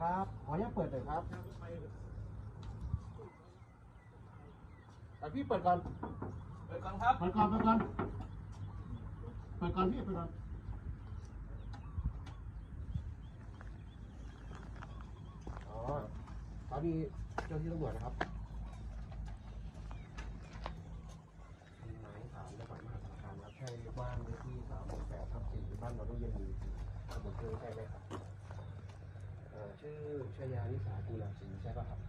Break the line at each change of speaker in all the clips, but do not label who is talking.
ครับ ขออนุญาตเปิดหน่อยครับแต่พี่เปิดก่อน
เปิดก่อนครับ
เปิดก่อน เปิดก่อน เปิดก่อนพี่ เปิดก่อนอ๋อตอนนี้เจ้าที่ตำรวจนะครับมีหมายสารจังหวัดมหาสารคามครับใช่บ้านเลขที่สามหกแปดทับสี่บ้านหนองลูกเย็นดีตำบลเชิงใช่ไหมครับเอ่อ ชื่อชยานิสากุลาศรีใช่ป่ะครับ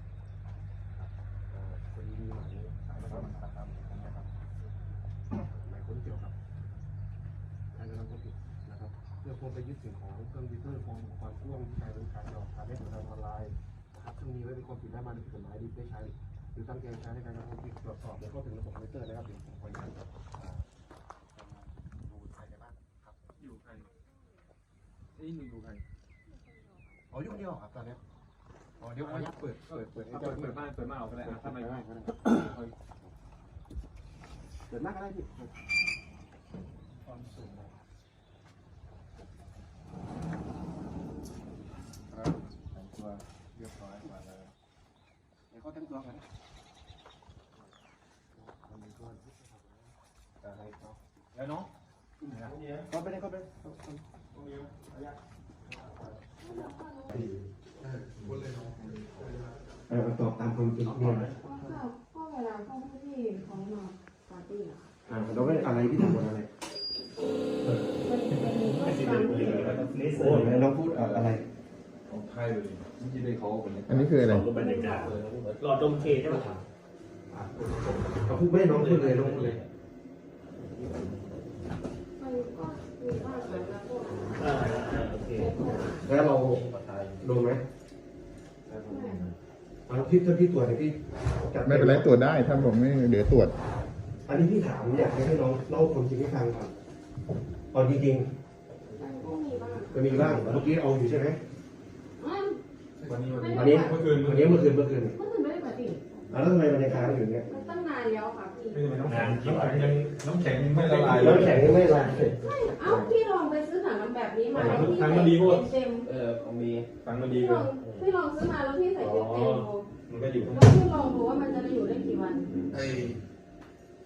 ครับเอ่อคนดีหมายสารจังหวัดมหาสารคามนะครับหมายค้นเกี่ยวกับการกระทำความผิดนะครับเพื่อควบไปยึดสิ่งของเครื่องดิจิตอลโฟนอุปกรณ์พ่วงที่ใช้บริการหลอกการเล่นพนันออนไลน์นะครับซึ่งมีไว้เป็นความผิดได้มาในกฎหมายดีได้ใช้หรือตั้งใจใช้ในการกระทำความผิดตรวจสอบและเข้าถึงระบบคอมพิวเตอร์นะครับเดี๋ยวผมขออนุญาตอ่าดูใครในบ้านครับ
อยู่ใครนี่มึงอยู่ใคร
อ๋อยุ่งเดียวครับตอนนี้อ๋อเดี๋ยวขออนุญาตเปิดเปิดเปิดให้
ถ้า
เจ้า
เปิด
หน้า
เปิด
ที่
บ้านเปิดบ้านออกก็ได้
เปิด
อะ
เปิ
ทำ
ด
ไม
ได้
ไม่
ก็ได้เปิดหน้าก็ได้พี่
ความสูง
ครับแต่งตัวเรียบร้อยมาเลยเดี๋ยวเขาแต่งตัวกันนะวันนี้ก็อะไรเขา
แล้วน้อง
เข้าไปเลยเข้าไปเออตอบตามความจริงเนี่ยนะ
ก็ก็เวลาเข้าพื้นที่เขามาปาร์ตี้อะค่ะ
อ่าเราไม่อะไรที่ทำบนอะไร
มันมันมีก็บางที่
โอ้ยน้องพูดอะไร
ของไทยเลยนี่ที่ได้เขาคนนี้
อันนี้คืออะไร
บรรยากาศหลอดดมเคใช่ไหมครับ
เขาพูดไม่น้องพูดเลยน้องพูดเลย
มันก็มีบ้างแล้วก็
อ่าอ่าโอเค
แล้วเราลงไหมเอาพี่ถ้าพี่ตรวจเนี่ยพี่จัด
ไม่เป็นไรตรวจได้ถ้าผมไม่เดี๋ยวตรวจ
อันนี้พี่ถามอยากให้น้องเล่าความจริงให้ฟังก่อนตอนจริง
มันก็มีบ้าง
ๆจะมีบ้างเมื่อกี้เอาอยู่ใช่ไหม
อ้าว
วันนี้วัน
วันนี้
เมื่อคืน
วันนี้เมื่อคืนเมื่อคืน
เมื่อคืนไม่ได้ปาร์ตี้
แล้วทำไมมันยังค้างอยู่เนี่ย
มันตั้งนานแล้วค่ะพี่
ไม่ทำไมน้ำแข็งน้ำแข็งยังน้ำแข็งยังไม่ละลายเล
แล้ว
ย
แข็งยังไม่ละลายเลย
ไม่เอ้าพี่ลอ แบบนี้มาแล้วพี่
ถัง
ใส่
มันดีโพด
เต็ม
เออผมมี
ฟังมัน
ๆ
ดี
พี่
เล
ลอยงพี่ลองซื้อมาแล้วพี่ใส่เต็มๆดู
มันก็อยู่ข้าง
แล้วพี่ลองดูว่ามันจะอยู่ได้กี่วัน
ไอ้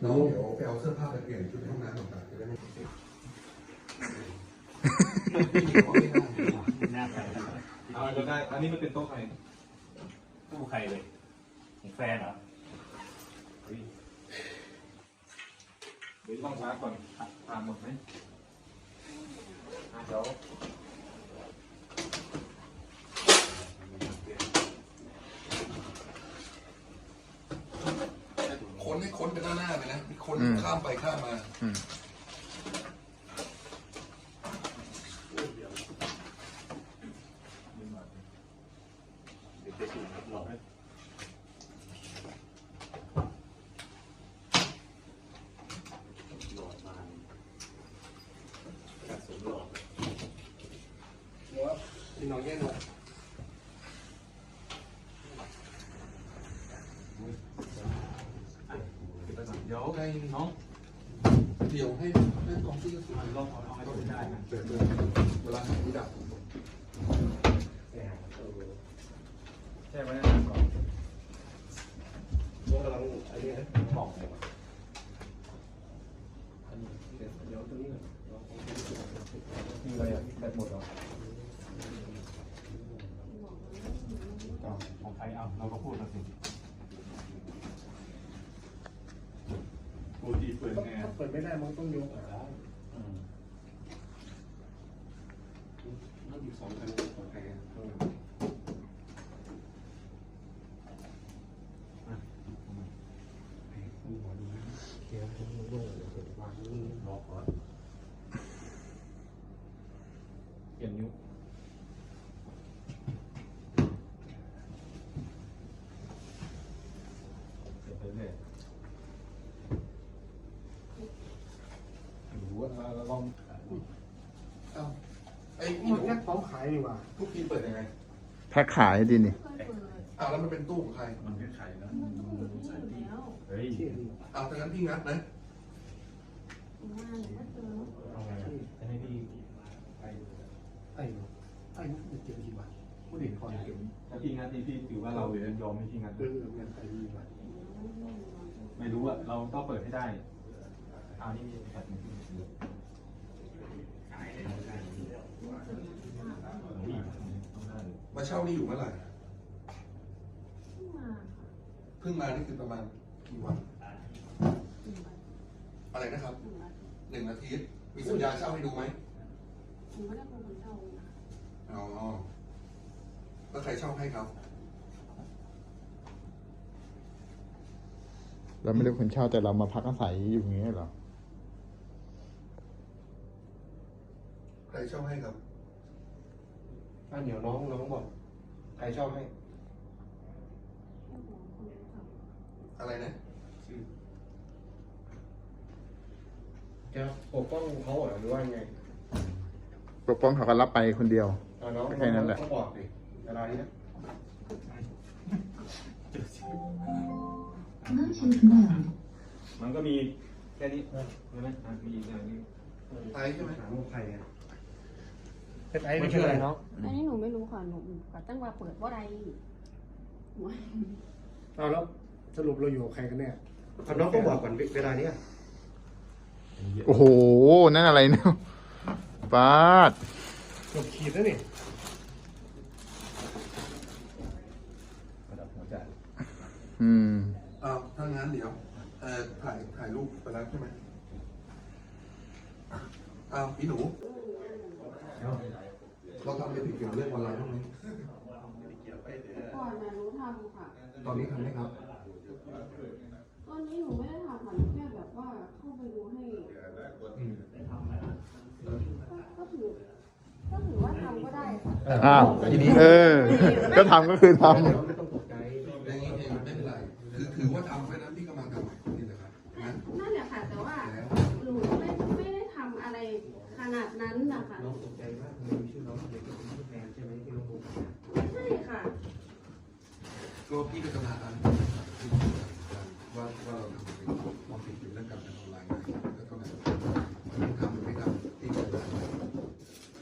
น้องเดี๋ยวไปเอาเสื้อผ้าไปเปลี่ยนชุดในห้องน้ำต่างๆจะได้ไม่ติด
หน้าใคร
เอาจะได้ อันนี้มันเป็นโต๊ะใคร
ตู้ใครเลยของแฟนเหรอ
เดี๋ยวต้องช้าก่อนตามหมดไหมอะ เดี๋ยว
ค้นให้ค้นเป็นหน้าหน้าไปนะมีค้น
อืม
ข้ามไปข้ามมา
อืม
เดี๋ยวจะถูกหลอกให้ หลอดมาการสวมหลอด
พี่น้องแย่งหน่อย
เดี๋ยวให้น้อง
เดี๋ยวให้ให้กองที่ก็สุด
ลองเอาให้ เขาได้นะ
เปิดเลยเวลาที่ดับ
ใช่ไหมก่อน
พวกกำลังอันนี้นะ
บอกเลย
อันนี้เดี๋ยวเดี๋ยวตรงนี้ก่อนเราคงจะ
มีอะไรอะแบตหมดเหรอของใครเอาเราก็พูดมาสิปกติเปิดไง
ถ้าเปิดไม่ได้มันต้องยกอะ
อืม
ต้องอยู่สองคันของใครอะเออให้คุณหมอดูนะเคลียร์ให้โล่งๆเดี๋ยวเปิดวางนี่รอก่อน
เปลี่ยนนิ้วเปลี่ยนไปเรื่อยหรือว่าเราลอง
เอ้าไอ้
มันแค่พร้อมขายดีกว่า
ทุกทีเปิดยังไง
แพ็คขายดีนี่
เคยเปิด
อ้าวแล้วมันเป็นตู้ของใคร
มันเป็นไข่แล้ว
มันต้องอยู่นี่อยู่แล้ว
เฮ้ย
ที่นี่
อ้าวถ้างั้นพี่งัดนะ
หนูมาหนูก็เจอ
เอาไงอะจะให้พี่ไป
ไอ้ไอ้มันเก็บกี่บาทผู้เด็กคอยเก็บ
ถ้าพี่งัดนี่พี่ถือว่าเรายอมให้พี่งัด
เออเงินไอ้ยี่บาท
ไม่รู้อะเราต้องเปิดให้ได้เอานี่แปดหนึ่งพี่ต้องได้
มาเช่านี่อยู่เมื่อไหร่
ขึ้นมา
เพิ่งมานี่คือประมาณกี่วัน
หนึ่งวัน
อะไรนะครับ
หนึ่งวัน
หนึ่งอาทิตย์มีสัญญาเช่าให้ดูไหม
หนูไม่ได้เป็นคนเช่านะ
อ๋อแล้วใครเช่าให้ครับ
เราไม่ได้คนเช่าแต่เรามาพักอาศัยอยู่อย่างเงี้ยเหรอ
ใครเช่าให้ครับ
อะเดี๋ยวน้องน้องบอกใครชอบให้
แค่หัวคนรู้จัก
อะไรนะ
จะปกป้องเขาเหรอหรือว่าไง
ปกป้องเขาก็รับไปคนเดียว
อะน้อง
แค่นั้นแหละ
เขาบอกดิเวลานี้นะ
มันก็มีแค่นี้ใช่ไหมอะมีอีกอย่างนี้
ไอซ์ใช่ไหม
ถามว่าใครอะ
เป็นไอ้
ไม่
ไม่
ชื่
ใช่
อ
อะ
อะไรไรน้อง
อันนี้หนูไม่รู้ค่ะหนูก็ตั้งว่าเปิดว่าใดหนู
เอาแล้วสรุปเราอยู่กับใครกันเนี่ย
อะน้องก็บอกก่อนเวลานี้อะ
โอ้โห นั่นอะไรเนี่ยปาด
เกือบขีดแล้วนี่
ระดับหัวใจ
อืม
อ้าวถ้างั้นเดี๋ยวเอ่อถ่ายถ่ายรูปไปแล้วใช่ไหมอ้าวพี่หนู เราทำอะไรผิดเกี่ยวกับเรื่องออนไลน์บ้างไหม
ก่อนนะรู้ทำค่ะ
ตอนนี้ทำไหมครับ
ตอนนี้หนูไม่ได้ทำค่ะหนูแค่แบบว่าเข้าไปดูให้
อืม
ก็ก็ถือก็ถือว่าทำก็ได้ค่ะ
อ้าวเออ ก็ทำก็คือท
น้
ก็พี่ก็จะมาตามว่าว่าเราทำเป็นความผิดอยู่เรื่องการพนันออนไลน์ก็เท่านั้นทำหรือไม่ทำที่จะได้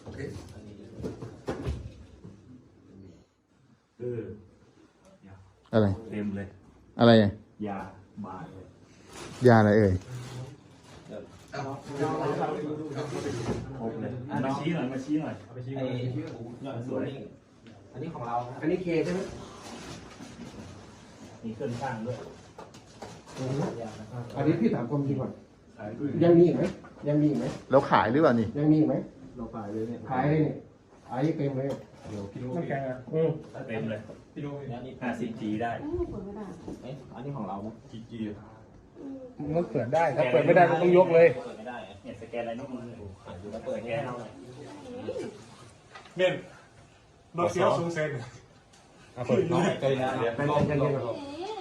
โอเค
เออำ
อะไร
เต็มเลย
อะไรอะ
ยาบาดเลย
ยาอะไรเอ่ย
เอา
ครบเลยอะมาชี้หน่อยมาชี้หน่อย
เอาไปชี้
ไอ้
ก่อน
ชื่อผมยอดสวยอันนี้ของเราครับ
อันนี้เคใช่ไหม
มีเครื่องช่างด้วย
อันนี้พี่ถามความจริงก่อน
ขายด้วย
ยังมีอีกไหมยังมีอีกไหม
แล้วขายหรือเปล่านี่
ยังมีอีกไหม
เราขายเลยเนี่ย
ขายเลยนี่ขายเต็มเลย
เดี๋ยวพี่โน้
น้ำแกงอะ
อืม
เต็มเลย
พี่โน้
อันนี้
50G ได้
ไม่หนูเปิดไม่ได้
เอ๊ะอันนี้ของเราไหม
จีจี
อืม
มันก็เปิดได้ถ้าเปิดไม่ได้ก็ต้องยกเลย
เปิดไม่ได้อะ
เนี่ยสแกนอะไรนู่นเลย
ดูแล้วเปิด
สแก
แค่
น
เท่า
เอา
ไหร่
เม่นรถเสียวสูงเซน
เปิดน้องใจนะเดี๋ยว
เป็นเป็นเป็นยังไง
เอ๊ะ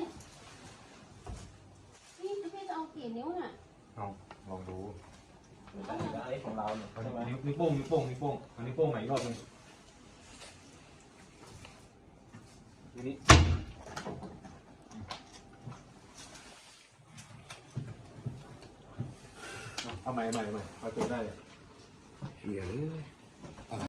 พี่พี่จะเอากี่นิ้วน่ะ
ลองดู
อันนี้ของเราเนี่ยใช่ไหม
นิ้วโป้งนิ้วโป้งนิ้วโป้งอันนี้โป้งใหม่อีกรอบนึงทีนี้เอาใหม่ใหม่ใหม่เอาตัวได้เลย
เหี้ยเลย